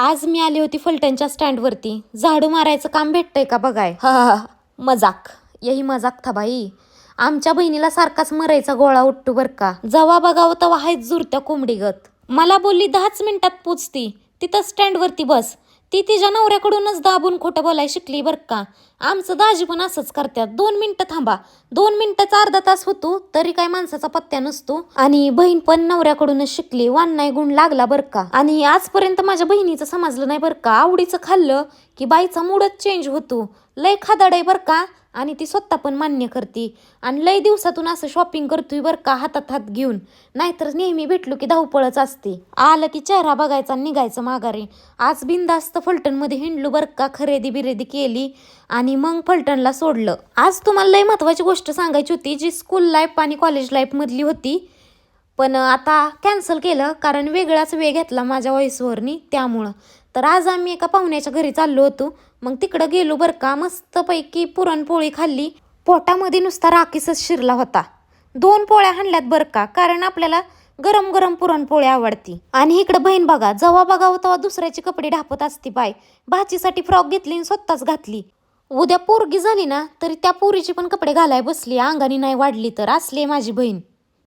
आज मी आली होती फलटणच्या स्टँडवरती. झाडू मारायचं काम भेटतंय का बघाय? हा मजाक. यही मजाक था बाई. आमच्या बहिणीला सारखाच मरायचा गोळा उठतो बर का? जवा बघावं तेव्हा हायच जुरत्या कोंबडीगत. मला बोलली दहाच मिनिटात पोचती तिथं स्टँडवरती बस. ती तिच्या नवऱ्याकडूनच दाबून खोटं बोलाय शिकली बरं का. आमचं दाजी पण असंच करतात. दोन मिनटं थांबा. दोन मिनटाचा अर्धा तास होतो तरी काय माणसाचा पत्त्या नसतो. आणि बहीण पण नवऱ्याकडूनच शिकली. वान नाही गुण लागला बरं का. आणि आजपर्यंत माझ्या बहिणीचं समजलं नाही बर का. आवडीचं खाल्लं की बाईचा मूडच चेंज होतो. लय खादाड आहे बर का? आणि ती स्वतः पण मान्य करते. आणि लय दिवसातून असं शॉपिंग करतोय बरं का हातात हात घेऊन. नाहीतर नेहमी भेटलो की धावपळच असते. आलं की चेहरा बघायचा आणि निघायचं माघारी. आज बिंदास्त फलटणमध्ये हिंडलो बरं का खरेदी बिरेदी केली आणि मग फलटणला सोडलं. आज तुम्हाला लय महत्वाची गोष्ट सांगायची होती जी स्कूल लाईफ आणि कॉलेज लाईफमधली होती. पण आता कॅन्सल केलं कारण वेगळाच वेळ घेतला माझ्या व्हॉइसवरनी त्यामुळं. तर आज आम्ही एका पाहुण्याच्या घरी चाललो होतो. मग तिकडं गेलो बरं का मस्तपैकी पुरणपोळी खाल्ली. पोटामध्ये नुसता राखीसच शिरला होता. दोन पोळ्या हाणल्यात बरं का कारण आपल्याला गरम गरम पुरणपोळी आवडती. आणि इकडं बहीण बघा जेव्हा बघावं तेव्हा दुसऱ्याचे कपडे ढापत असती बाय. भाचीसाठी फ्रॉक घेतली आणि स्वतःच घातली. उद्या पोरगी झाली ना तरी त्या पोरीची पण कपडे घालाय बसली अंगाने नाही वाढली तर असली माझी बहीण.